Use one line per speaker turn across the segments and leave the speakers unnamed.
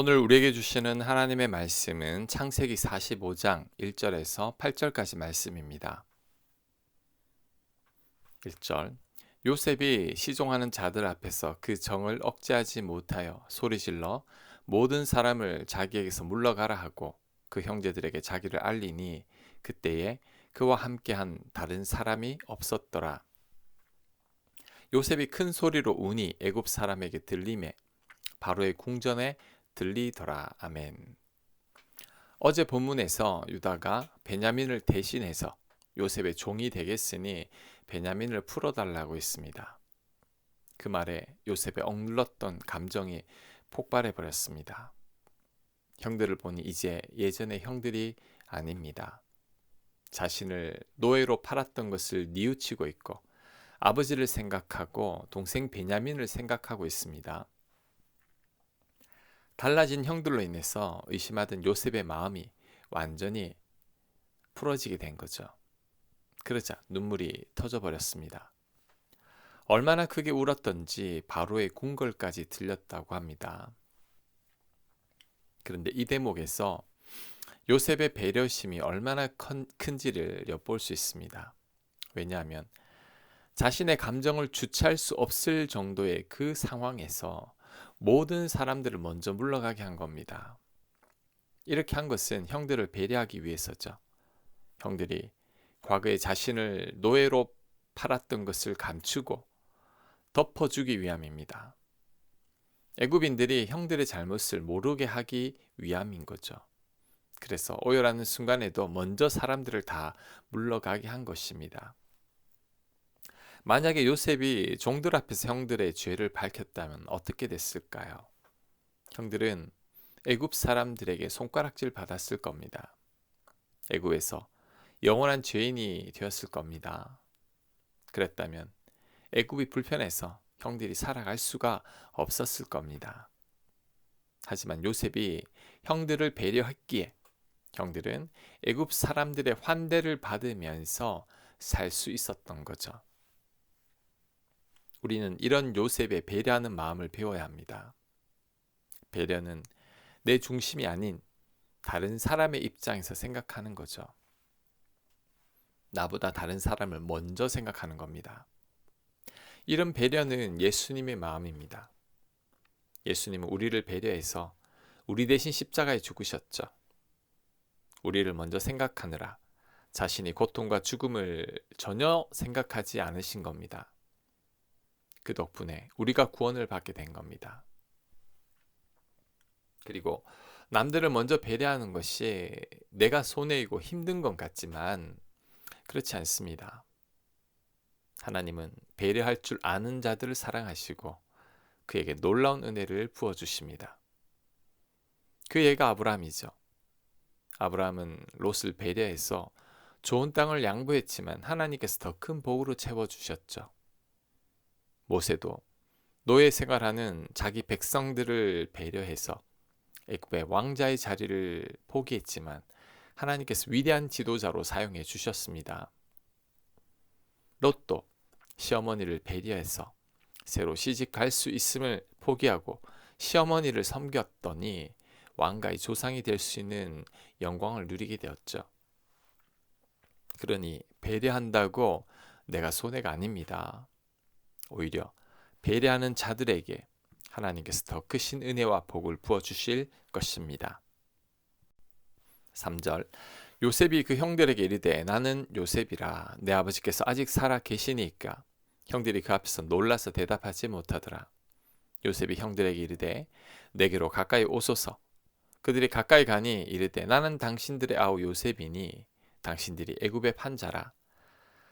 오늘 우리에게 주시는 하나님의 말씀은 창세기 45장 1절에서 8절까지 말씀입니다. 1절 요셉이 시종하는 자들 앞에서 그 정을 억제하지 못하여 소리질러 모든 사람을 자기에게서 물러가라 하고 그 형제들에게 자기를 알리니 그때에 그와 함께한 다른 사람이 없었더라. 요셉이 큰 소리로 우니 애굽 사람에게 들림에 바로의 궁전에 들리더라. 아멘. 어제 본문에서 유다가 베냐민을 대신해서 요셉의 종이 되겠으니 베냐민을 풀어달라고 했습니다. 그 말에 요셉의 억눌렀던 감정이 폭발해 버렸습니다. 형들을 보니 이제 예전의 형들이 아닙니다. 자신을 노예로 팔았던 것을 뉘우치고 있고 아버지를 생각하고 동생 베냐민을 생각하고 있습니다. 달라진 형들로 인해서 의심하던 요셉의 마음이 완전히 풀어지게 된 거죠. 그러자 눈물이 터져버렸습니다. 얼마나 크게 울었던지 바로의 궁궐까지 들렸다고 합니다. 그런데 이 대목에서 요셉의 배려심이 얼마나 큰지를 엿볼 수 있습니다. 왜냐하면 자신의 감정을 주체할 수 없을 정도의 그 상황에서 모든 사람들을 먼저 물러가게 한 겁니다. 이렇게 한 것은 형들을 배려하기 위해서죠. 형들이 과거에 자신을 노예로 팔았던 것을 감추고 덮어주기 위함입니다. 애굽인들이 형들의 잘못을 모르게 하기 위함인 거죠. 그래서 오열하는 순간에도 먼저 사람들을 다 물러가게 한 것입니다. 만약에 요셉이 종들 앞에서 형들의 죄를 밝혔다면 어떻게 됐을까요? 형들은 애굽 사람들에게 손가락질 받았을 겁니다. 애굽에서 영원한 죄인이 되었을 겁니다. 그랬다면 애굽이 불편해서 형들이 살아갈 수가 없었을 겁니다. 하지만 요셉이 형들을 배려했기에 형들은 애굽 사람들의 환대를 받으면서 살 수 있었던 거죠. 우리는 이런 요셉의 배려하는 마음을 배워야 합니다. 배려는 내 중심이 아닌 다른 사람의 입장에서 생각하는 거죠. 나보다 다른 사람을 먼저 생각하는 겁니다. 이런 배려는 예수님의 마음입니다. 예수님은 우리를 배려해서 우리 대신 십자가에 죽으셨죠. 우리를 먼저 생각하느라 자신이 고통과 죽음을 전혀 생각하지 않으신 겁니다. 그 덕분에 우리가 구원을 받게 된 겁니다. 그리고 남들을 먼저 배려하는 것이 내가 손해이고 힘든 것 같지만 그렇지 않습니다. 하나님은 배려할 줄 아는 자들을 사랑하시고 그에게 놀라운 은혜를 부어 주십니다. 그 예가 아브라함이죠. 아브라함은 롯을 배려해서 좋은 땅을 양보했지만 하나님께서 더 큰 복으로 채워 주셨죠. 모세도 노예 생활하는 자기 백성들을 배려해서 애굽의 왕자의 자리를 포기했지만 하나님께서 위대한 지도자로 사용해 주셨습니다. 롯도 시어머니를 배려해서 새로 시집 갈 수 있음을 포기하고 시어머니를 섬겼더니 왕가의 조상이 될 수 있는 영광을 누리게 되었죠. 그러니 배려한다고 내가 손해가 아닙니다. 오히려 배려하는 자들에게 하나님께서 더 크신 은혜와 복을 부어 주실 것입니다. 3절 요셉이 그 형들에게 이르되 나는 요셉이라 내 아버지께서 아직 살아 계시니까 형들이 그 앞에서 놀라서 대답하지 못하더라. 요셉이 형들에게 이르되 내게로 가까이 오소서 그들이 가까이 가니 이르되 나는 당신들의 아우 요셉이니 당신들이 애굽의 판자라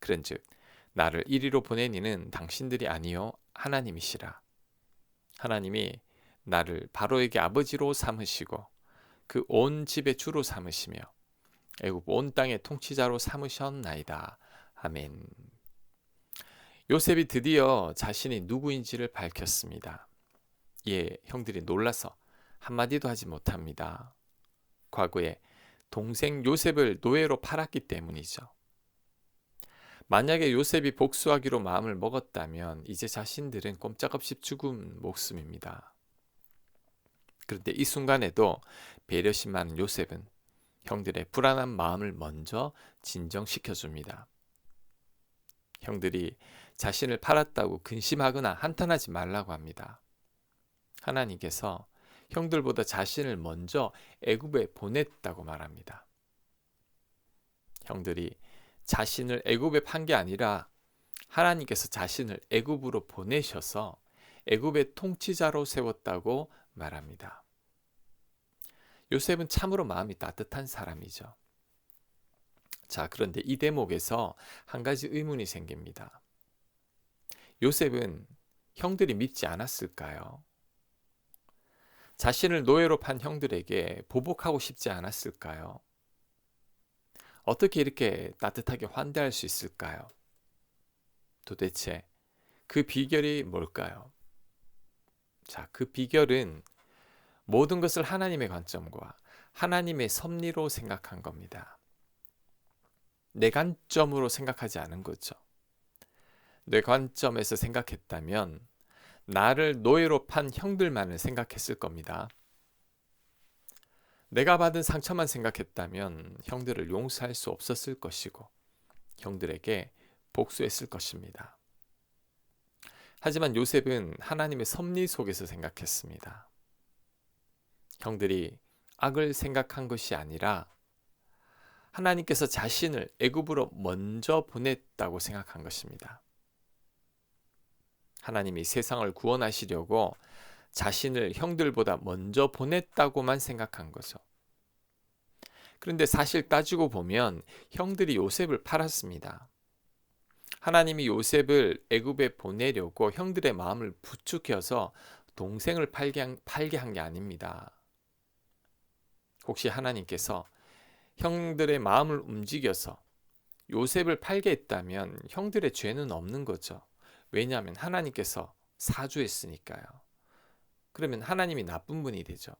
그런즉 나를 이리로 보내니는 당신들이 아니요 하나님이시라 하나님이 나를 바로에게 아버지로 삼으시고 그 온 집의 주로 삼으시며 애굽 온 땅의 통치자로 삼으셨나이다. 아멘. 요셉이 드디어 자신이 누구인지를 밝혔습니다. 예, 형들이 놀라서 한마디도 하지 못합니다. 과거에 동생 요셉을 노예로 팔았기 때문이죠. 만약에 요셉이 복수하기로 마음을 먹었다면 이제 자신들은 꼼짝없이 죽은 목숨입니다. 그런데 이 순간에도 배려심 많은 요셉은 형들의 불안한 마음을 먼저 진정시켜 줍니다. 형들이 자신을 팔았다고 근심하거나 한탄하지 말라고 합니다. 하나님께서 형들보다 자신을 먼저 애굽에 보냈다고 말합니다. 형들이 자신을 애굽에 판 게 아니라 하나님께서 자신을 애굽으로 보내셔서 애굽의 통치자로 세웠다고 말합니다. 요셉은 참으로 마음이 따뜻한 사람이죠. 자, 그런데 이 대목에서 한 가지 의문이 생깁니다. 요셉은 형들이 믿지 않았을까요? 자신을 노예로 판 형들에게 보복하고 싶지 않았을까요? 어떻게 이렇게 따뜻하게 환대할 수 있을까요? 도대체 그 비결이 뭘까요? 자, 그 비결은 모든 것을 하나님의 관점과 하나님의 섭리로 생각한 겁니다. 내 관점으로 생각하지 않은 거죠. 내 관점에서 생각했다면 나를 노예로 판 형들만을 생각했을 겁니다. 내가 받은 상처만 생각했다면 형들을 용서할 수 없었을 것이고 형들에게 복수했을 것입니다. 하지만 요셉은 하나님의 섭리 속에서 생각했습니다. 형들이 악을 생각한 것이 아니라 하나님께서 자신을 애굽으로 먼저 보냈다고 생각한 것입니다. 하나님이 세상을 구원하시려고 자신을 형들보다 먼저 보냈다고만 생각한 거죠. 그런데 사실 따지고 보면 형들이 요셉을 팔았습니다. 하나님이 요셉을 애굽에 보내려고 형들의 마음을 부추겨서 동생을 팔게 한 게 아닙니다. 혹시 하나님께서 형들의 마음을 움직여서 요셉을 팔게 했다면 형들의 죄는 없는 거죠. 왜냐하면 하나님께서 사주했으니까요. 그러면 하나님이 나쁜 분이 되죠.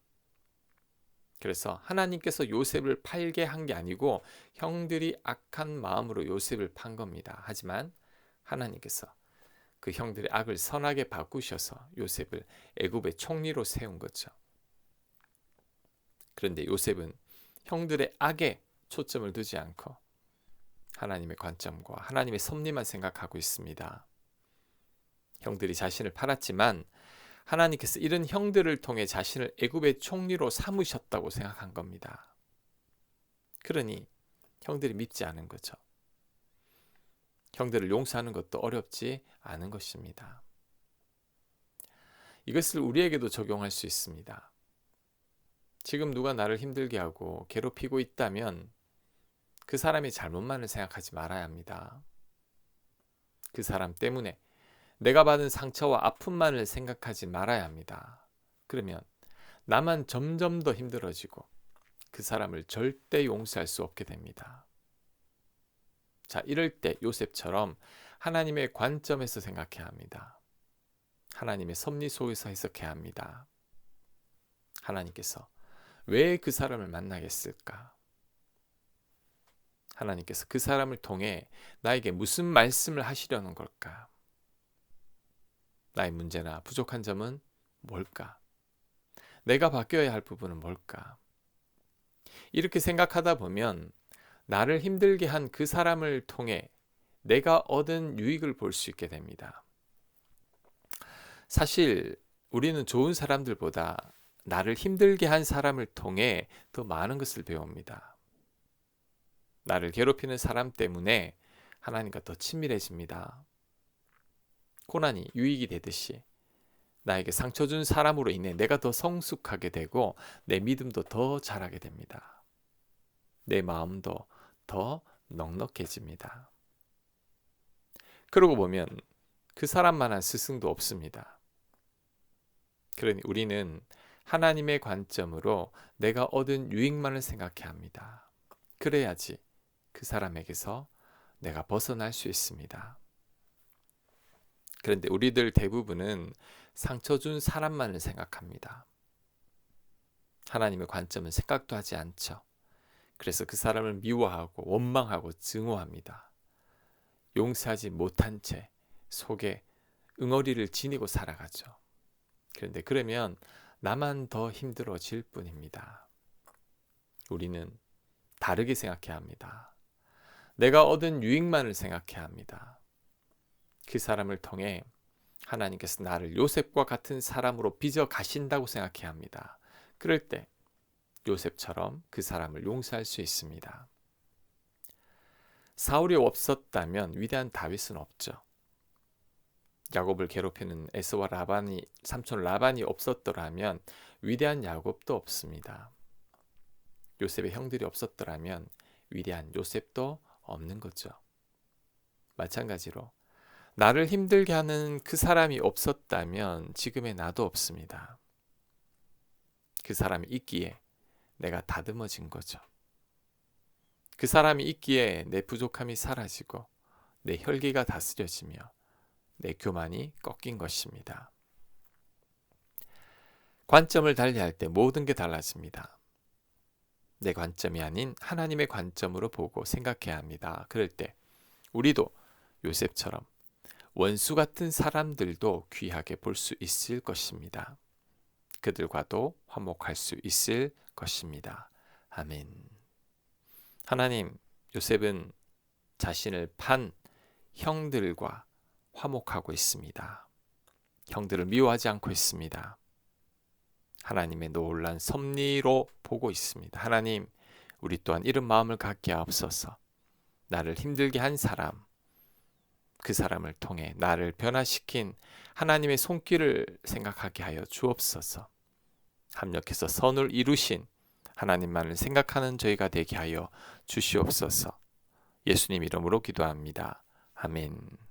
그래서 하나님께서 요셉을 팔게 한 게 아니고 형들이 악한 마음으로 요셉을 판 겁니다. 하지만 하나님께서 그 형들의 악을 선하게 바꾸셔서 요셉을 애굽의 총리로 세운 거죠. 그런데 요셉은 형들의 악에 초점을 두지 않고 하나님의 관점과 하나님의 섭리만 생각하고 있습니다. 형들이 자신을 팔았지만 하나님께서 이런 형들을 통해 자신을 애굽의 총리로 삼으셨다고 생각한 겁니다. 그러니 형들이 믿지 않은 거죠. 형들을 용서하는 것도 어렵지 않은 것입니다. 이것을 우리에게도 적용할 수 있습니다. 지금 누가 나를 힘들게 하고 괴롭히고 있다면 그 사람이 잘못만을 생각하지 말아야 합니다. 그 사람 때문에 내가 받은 상처와 아픔만을 생각하지 말아야 합니다. 그러면 나만 점점 더 힘들어지고 그 사람을 절대 용서할 수 없게 됩니다. 자, 이럴 때 요셉처럼 하나님의 관점에서 생각해야 합니다. 하나님의 섭리 속에서 해석해야 합니다. 하나님께서 왜 그 사람을 만나겠을까? 하나님께서 그 사람을 통해 나에게 무슨 말씀을 하시려는 걸까? 나의 문제나 부족한 점은 뭘까? 내가 바뀌어야 할 부분은 뭘까? 이렇게 생각하다 보면 나를 힘들게 한 그 사람을 통해 내가 얻은 유익을 볼 수 있게 됩니다. 사실 우리는 좋은 사람들보다 나를 힘들게 한 사람을 통해 더 많은 것을 배웁니다. 나를 괴롭히는 사람 때문에 하나님과 더 친밀해집니다. 고난이 유익이 되듯이 나에게 상처 준 사람으로 인해 내가 더 성숙하게 되고 내 믿음도 더 자라게 됩니다. 내 마음도 더 넉넉해집니다. 그러고 보면 그 사람만한 스승도 없습니다. 그러니 우리는 하나님의 관점으로 내가 얻은 유익만을 생각해야 합니다. 그래야지 그 사람에게서 내가 벗어날 수 있습니다. 그런데 우리들 대부분은 상처 준 사람만을 생각합니다. 하나님의 관점은 생각도 하지 않죠. 그래서 그 사람을 미워하고 원망하고 증오합니다. 용서하지 못한 채 속에 응어리를 지니고 살아가죠. 그런데 그러면 나만 더 힘들어질 뿐입니다. 우리는 다르게 생각해야 합니다. 내가 얻은 유익만을 생각해야 합니다. 그 사람을 통해 하나님께서 나를 요셉과 같은 사람으로 빚어 가신다고 생각해야 합니다. 그럴 때 요셉처럼 그 사람을 용서할 수 있습니다. 사울이 없었다면 위대한 다윗은 없죠. 야곱을 괴롭히는 에스와 라반이 삼촌 라반이 없었더라면 위대한 야곱도 없습니다. 요셉의 형들이 없었더라면 위대한 요셉도 없는 거죠. 마찬가지로 나를 힘들게 하는 그 사람이 없었다면 지금의 나도 없습니다. 그 사람이 있기에 내가 다듬어진 거죠. 그 사람이 있기에 내 부족함이 사라지고 내 혈기가 다스려지며 내 교만이 꺾인 것입니다. 관점을 달리할 때 모든 게 달라집니다. 내 관점이 아닌 하나님의 관점으로 보고 생각해야 합니다. 그럴 때 우리도 요셉처럼 원수 같은 사람들도 귀하게 볼 수 있을 것입니다. 그들과도 화목할 수 있을 것입니다. 아멘. 하나님, 요셉은 자신을 판 형들과 화목하고 있습니다. 형들을 미워하지 않고 있습니다. 하나님의 놀란 섭리로 보고 있습니다. 하나님, 우리 또한 이런 마음을 갖게 하옵소서. 나를 힘들게 한 사람, 그 사람을 통해 나를 변화시킨 하나님의 손길을 생각하게 하여 주옵소서. 합력해서 선을 이루신 하나님만을 생각하는 저희가 되게 하여 주시옵소서. 예수님 이름으로 기도합니다. 아멘.